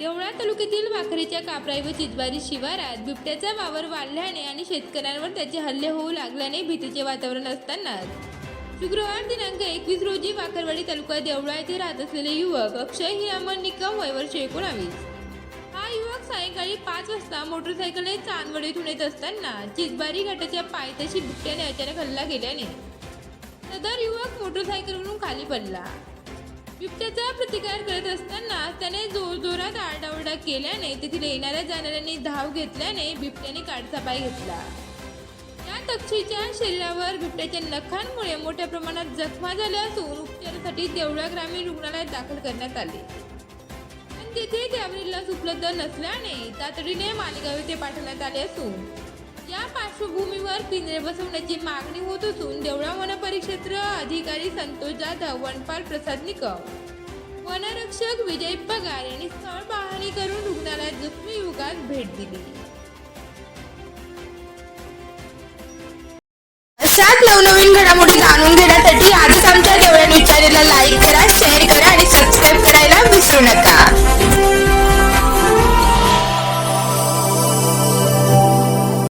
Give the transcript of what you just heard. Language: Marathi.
येवळा तालुक्यातील भाकरीच्या कापराई व चितबारी शिवारात बिबट्याचा वावर वाढल्याने आणि शेतकऱ्यांवर त्याचे हल्ले होऊ लागल्याने भीतीचे वातावरण असतानाच शुक्रवार दिनांक एकवीस रोजी वाकरवाडी तालुका देवळा येथे राहत असलेले युवक अक्षय हिरामन निकम वय वर्ष एकोणावीस. हा युवक सायंकाळी पाच वाजता मोटरसायकलने चांदवडीतून येत असताना चितबारी घाटाच्या पायथ्याशी बिबट्याने अचानक हल्ला केल्याने. सदर युवक मोटरसायकलवरून खाली पडला. बिबट्याचा प्रतिकार करत असताना त्याने जोरजोरात आरडाओरडा केल्याने तेथील येणाऱ्या जाणाऱ्यांनी धाव घेतल्याने बिबट्याने काडचा पाय घेतला. या तक्षीच्या शरीरावर बिबट्याच्या नखांमुळे मोठ्या प्रमाणात जखमा झाल्या असून उपचारासाठी देवळा ग्रामीण रुग्णालयात दाखल करण्यात आले. पण तेथे त्यावरील लस उपलब्ध नसल्याने तातडीने मालेगाव येथे पाठवण्यात आले असून या पार्श्वभूमीवर पिंजरे बसवण्याची मागणी होत असून देवळा वन परिक्षेत्र अधिकारी संतोष जाधव वनपाल प्रसाद निकम. वनरक्षक विजय पगार यांनी स्थळ पाहणी करून रुग्णालयात जखमी युगात भेट दिली. अशाच नवनवीन घडामोडी जाणून घेण्यासाठी आधीच आमच्या नवऱ्या विचारेला लाईक करा शेअर करा आणि सबस्क्राईब करायला विसरू नका.